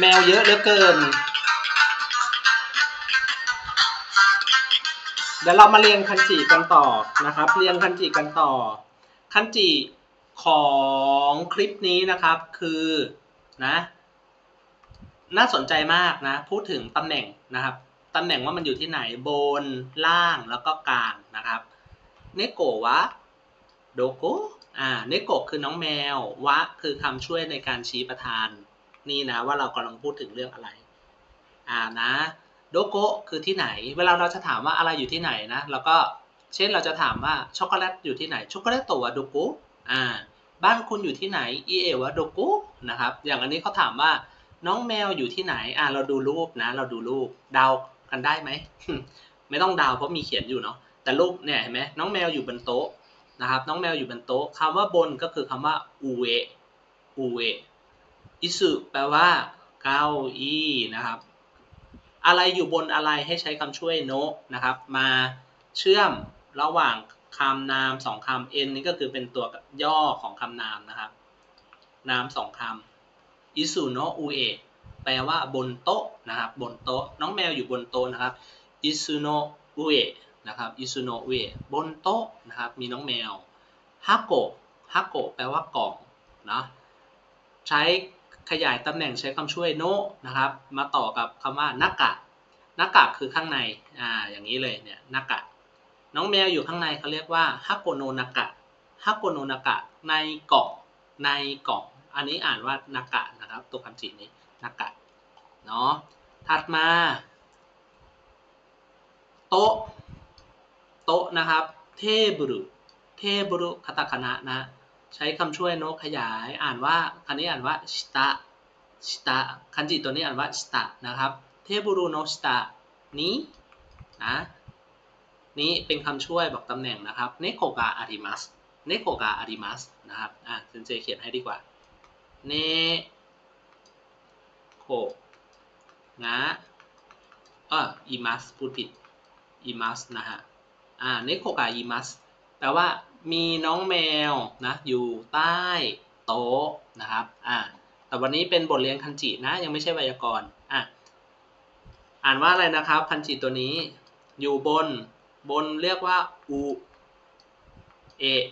แมวเยอะเหลือเกิน เดี๋ยวเรามาเรียนคันจิกันต่อนะครับ เรียนคันจิกันต่อ คันจิของคลิปนี้นะครับคือนะน่าสนใจมากนะ พูดถึงตำแหน่งนะครับตำแหน่งว่ามันอยู่ที่ไหนบนล่างแล้วก็กลางนะครับเนโกะวะโดโกะอ่าเนโกะคือน้องแมววะคือคำช่วยในการชี้ประธาน นี่นะว่าเรากำลังพูดถึงเรื่องอะไร อ่านะโดโกะคือที่ไหน เวลาเราจะถามว่าอะไรอยู่ที่ไหนนะเราก็เช่นเราจะถามว่าช็อกโกแลตอยู่ที่ไหนช็อกโกแลตโตวะโดโกะอ่าบ้านคุณอยู่ที่ไหนอีเอวะโดโกะนะครับ อย่างอันนี้เขาถามว่าน้องแมวอยู่ที่ไหนอ่าเราดูรูปนะ เราดูรูปเดากันได้ไหมไม่ต้องเดาเพราะมีเขียนอยู่เนาะแต่รูปเนี่ยเห็นไหมน้องแมวอยู่บนโต๊ะนะครับ น้องแมวอยู่บนโต๊ะคำว่าบนก็คือคำว่าอูเอะอูเอะ อิสุแปลว่าเก้าอี้นะครับ อะไรอยู่บนอะไรให้ใช้คำช่วยโนะนะครับ มาเชื่อมระหว่างคำนามสองคำ n นี่ก็คือเป็นตัวย่อของคำนามนะครับ นามสองคำอิสุโนะอุเอะแปลว่าบนโต๊ะนะครับ บนโต๊ะ น้องแมวอยู่บนโต๊ะนะครับอิสุโนะอุเอะนะครับอิสุโนะอุเอะบนโต๊ะนะครับ มีน้องแมวฮาโกะฮาโกะแปลว่ากล่องนะใช้ ขยายตำแหน่งใช้คำช่วยโนะนะครับ มาต่อกับคำว่านากกะนากะคือข้างในอ่าอย่างนี้เลยเนี่ยนากะน้องแมวอยู่ข้างในเขาเรียกว่าฮาโกโนนากะฮาโกโนนากะในกล่องในกล่อง อันนี้อ่านว่านากะนะครับ ตัวคำจีนี้นากะเนาะถัดมาโต๊ะโต๊ะนะครับ เทบุรุเทบุรุคาตาคานะนะ ใช้คำช่วยโนขยายอ่านว่าคันนี้อ่านว่าชิตะชิตะคันจิตัวนี้อ่านว่าชิตะนะครับ เทบุรุโนชิตะนี้นะนี้เป็นคำช่วยบอกตำแหน่งนะครับเนโกกะอาริมัสเนโกกะอาริมัสนะครับอะเซนเซเขียนให้ดีกว่าเนโกงะเอออีมัสพูดผิดอีมัสนะฮะอ่าเนโกกะอีมัสแปลว่า มีน้องแมวนะอยู่ใต้โต๊ะนะครับอ่าแต่วันนี้เป็นบทเรียนคันจินะยังไม่ใช่ไวยากรณ์อะอ่านว่าอะไรนะครับคันจิตัวนี้อยู่บนบนเรียกว่าอุเอะ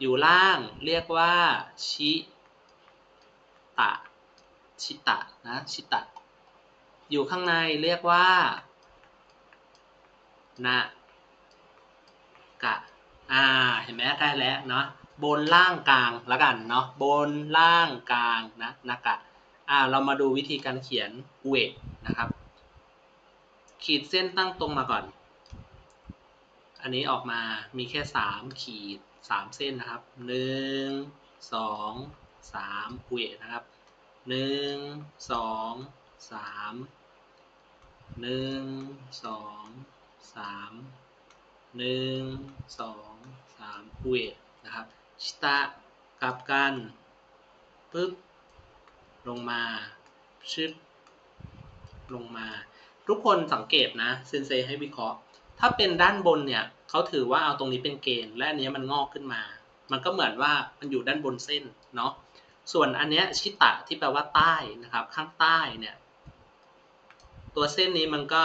อยู่ล่างเรียกว่าชิตะชิตะนะชิตะ อยู่ข้างในเรียกว่านะกะ อ่าเห็นไหมได้แล้วเนาะบนล่างกลางแล้วกันเนาะบนล่างกลางนะนากะอ่าเรามาดูวิธีการเขียนเอะนะครับ ขีดเส้นตั้งตรงมาก่อน อันนี้ออกมามีแค่สามขีดสามเส้นนะครับหนึ่งสองสามเอะนะครับหนึ่งสองสา สามเอะนะครับชิตะกลับกันปึ๊บลงมาชึบลงมา ทุกคนสังเกตนะเซนเซให้วิเคราะห์ ถ้าเป็นด้านบนเนี่ยเขาถือว่าเอาตรงนี้เป็นเกณฑ์ และอันนี้มันงอกขึ้นมา มันก็เหมือนว่ามันอยู่ด้านบนเส้นเนาะส่วนอันเนี้ยชิตะที่แปลว่าใต้นะครับ ข้างใต้เนี่ยตัวเส้นนี้มันก็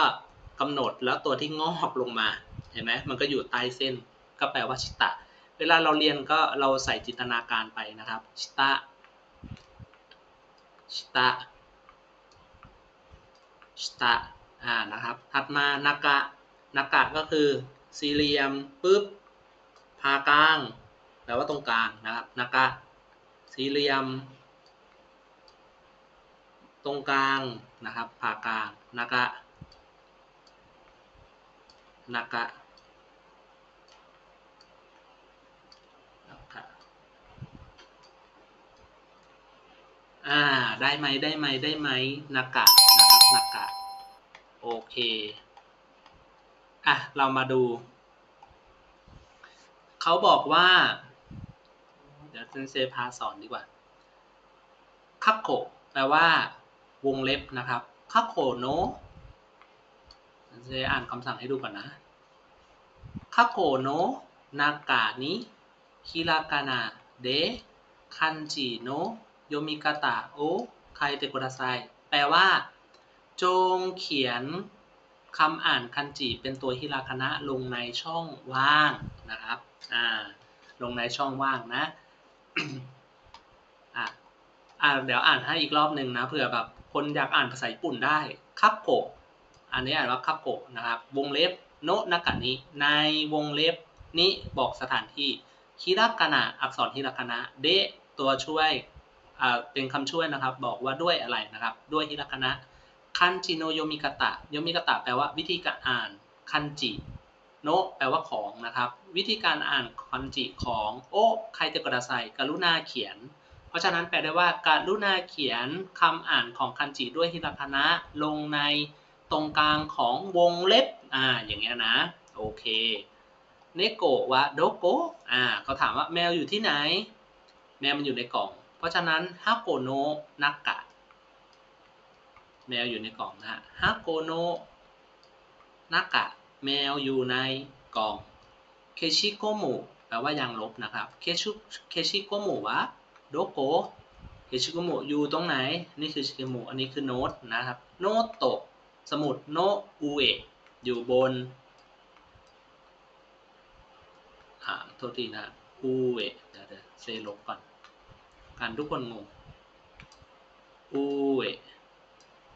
กำหนดแล้วตัวที่งอกลงมาเห็นไหมมันก็อยู่ใต้เส้น ก็แปลว่าชิตะ เวลาเราเรียนก็เราใส่จินตนาการไปนะครับ ชิตะ ชิตะ ชิตะ อ่า นะครับ ถัดมานากะนากะก็คือสี่เหลี่ยมปุ๊บพากลางแปลว่าตรงกลางนะครับนากะสี่เหลี่ยม ตรงกลางนะครับพากลางนากะนากะ นากะ อ่า ได้ไหมได้ไหมได้ไหมนากะนะครับนากะโอเค อะ เรามาดู เขาบอกว่า เดี๋ยวเซนเซพาสอนดีกว่าคักโกแปลว่าวงเล็บนะครับคักโกโนเซนเซอ่านคำสั่งให้ดูก่อนนะคักโกโนนากานิฮิรากานะเดคันจิโน โยมิกาตะโอใคเตโกดาไซแปลว่า จงเขียนคำอ่านคันจิเป็นตัวฮิราคานะลงในช่องว่างนะครับอ่าลงในช่องว่างนะอะอ่าเดี๋ยวอ่านให้อีกรอบหนึ่งนะเผื่อแบบคนอยากอ่านภาษาญี่ปุ่นได้คับโกอันนี้อ่านว่าคับโกนะครับ วงเล็บโนะนากะนิในวงเล็บนี้บอกสถานที่ฮิรากานะอักษรฮิรากานะเดะตัวช่วย เป็นคำช่วยนะครับ บอกว่าด้วยอะไรนะครับ ด้วยฮิรากานะคันจิโนโยมิกตะโยมิกตะแปลว่าวิธีการอ่านคันจิโนะแปลว่าของนะครับ วิธีการอ่านคันจิของโอใครจะกระไซกรุณาเขียน เพราะฉะนั้นแปลได้ว่าการุณาเขียนคำอ่านของคันจิด้วยฮิราคานะลงในตรงกลางของวงเล็บอ่าอย่างเงี้ยนะโอเคเนโกะวะโดโกะอ่าเขาถามว่าแมวอยู่ที่ไหน แมวมันอยู่ในกล่อง เพราะฉะนั้นฮาโกโนะนากกะแมวอยู่ในกล่องนะฮะฮาโกโนะนากกะแมวอยู่ในกล่องเคชิโกมุแปลว่ายางลบนะครับเคชิเคชิโกมุวะโดโกเฮชิโกมุอยู่ตรงไหน นี่คือชิโกมุอันนี้คือโน้ตนะครับ โนโตะสมุดโนอุเอะอยู่บนอ่าโทษทีนะอุเอะเดี๋ยวเดี๋ยวเซลบก่อน การทุกคนงงอุเอะ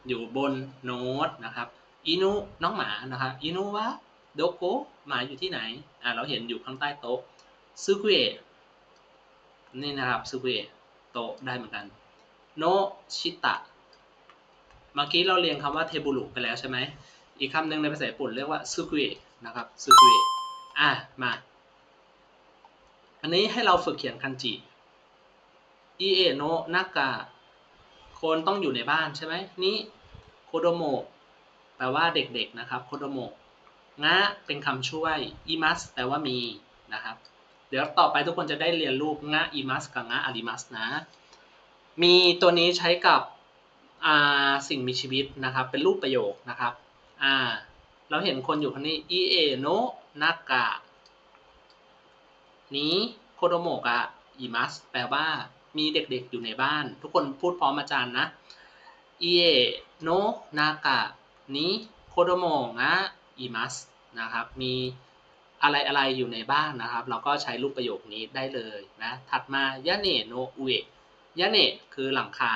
อยู่บนโน้ตนะครับอินุน้องหมานะครับอินุวะโดโกหมาอยู่ที่ไหนอ่าเราเห็นอยู่ข้างใต้โต๊ะซึกุเอะนี่นะครับซูเวโต๊ะได้เหมือนกันโนชิตะเมื่อกี้เราเรียนคำว่าเทบุรุไปแล้วใช่ไหมอีกคำหนึ่งในภาษาญี่ปุ่นเรียกว่าซูกุเอะนะครับซูกุเอะอะมา อันนี้ให้เราฝึกเขียนคันจิ อิเอโนะนากะคนต้องอยู่ในบ้านใช่ไหมนี่โคโดโมะแปลว่าเด็กๆนะครับโคโดโมะงะเป็นคำช่วยอิมัสแปลว่ามีนะครับเดี๋ยวต่อไปทุกคนจะได้เรียนรูปงะอิมัสกับงะอาริมัสนะ มีตัวนี้ใช้กับสิ่งมีชีวิตนะครับ เป็นรูปประโยคนะครับเราเห็นคนอยู่คนนี้อิเอโนะนากะนี้โคโดโมกะอิมัสแปลว่า มีเด็กๆอยู่ในบ้าน ทุกคนพูดพร้อมอาจารย์นะเอโนนากะนี้โคโดโมงะอิมัสนะครับมีอะไรอะไรอยู่ในบ้านนะครับ เราก็ใช้รูปประโยคนี้ได้เลยนะถัดมายะเนโนอุเอะยะเนคือหลังคา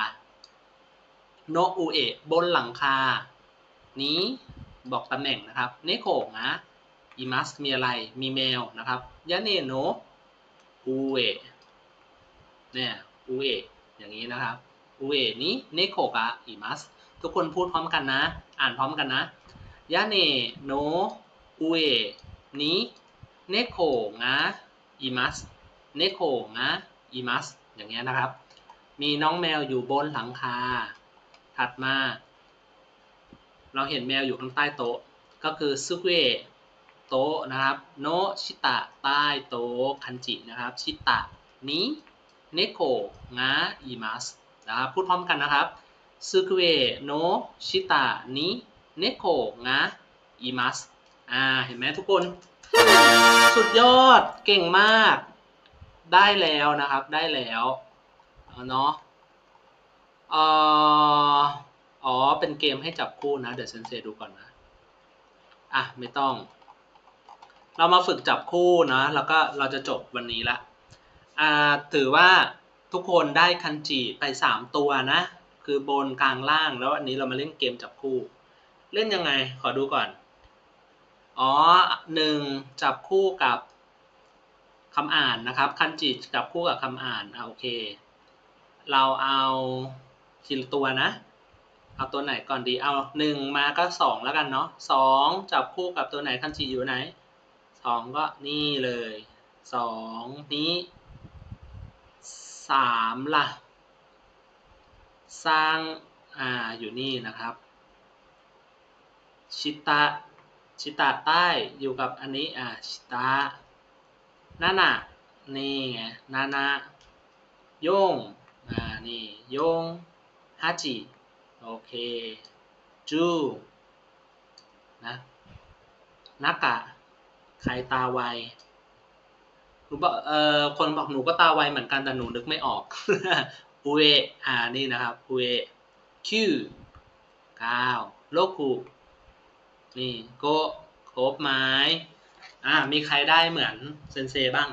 โนอุเอะบนหลังคา นี้บอกตำแหน่งนะครับเนโกะนะอิมัสมีอะไรมีแมวนะครับยะเนโนอุเอะเนี่ย อุเอะอย่างนี้นะครับอุเอะนี้เนโกะอิมัสทุกคนพูดพร้อมกันนะ อ่านพร้อมกันนะยะเนโนอุเอะนี้เนโกงะอิมัสเนโกงะอิมัสอย่างเงี้ยนะครับ มีน้องแมวอยู่บนหลังคา ถัดมา เราเห็นแมวอยู่ข้างใต้โต๊ะ ก็คือซุเกะโต๊ะนะครับ โนชิตะใต้โต๊ะคันจินะครับ ชิตะนี้ เนโกงะอิมัสนะครับพูดพร้อมกันนะครับซุเกะโนชิตะนี้เนโกงะอิมัสอ่าเห็นไหมทุกคน สุดยอดเก่งมาก ได้แล้วนะครับได้แล้วเอานาะอ่ออ๋อ เป็นเกมให้จับคู่นะ เดี๋ยวเซนเซดูก่อนนะ อะ ไม่ต้อง เรามาฝึกจับคู่นะ แล้วก็เราจะจบวันนี้ละ ถือว่าทุกคนได้คันจิไปสามตัวนะ คือบนกลางล่างแล้วอันนี้เรามาเล่นเกมจับคู่ เล่นยังไงขอดูก่อน อ๋อหนึ่งจับคู่กับคำอ่านนะครับ คันจิจับคู่กับคำอ่านอะโอเค เราเอาทีละตัวนะ เอาตัวไหนก่อนดีเอาหนึ่งมาก็สองแล้วกันเนาะสองจับคู่กับตัวไหนคันจิอยู่ไหนสองก็นี่เลยสองนี้ สามล่ะ สร้างอ่าอยู่นี่นะครับ ชิตะ ชิตะใต้อยู่กับอันนี้ อ่า ชิตะนานะนี่ไงนานะโยงอ่า นี่โยงฮาจิโอเคจูนะนากะ ใครตาไว นูบอกเอ่อคนบอกหนูก็ตาไวเหมือนกันแต่หนูนึกไม่ออกอุเออ่านี่นะครับอุเอคิวเก้าโลกุนี่โกครบไหมอ่ามีใครได้เหมือนเซนเซบ้าง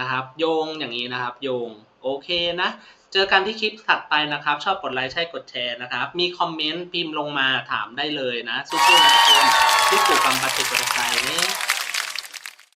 นะครับ โยงอย่างนี้นะครับ โยงโอเคนะ เจอกันที่คลิปถัดไปนะครับ ชอบกดไลค์ใช่กดแชร์นะครับ มีคอมเมนต์พิมพ์ลงมาถามได้เลยนะสู้ๆนะทุกคนที่ปลูกความปฏิบัติใจเนี่ย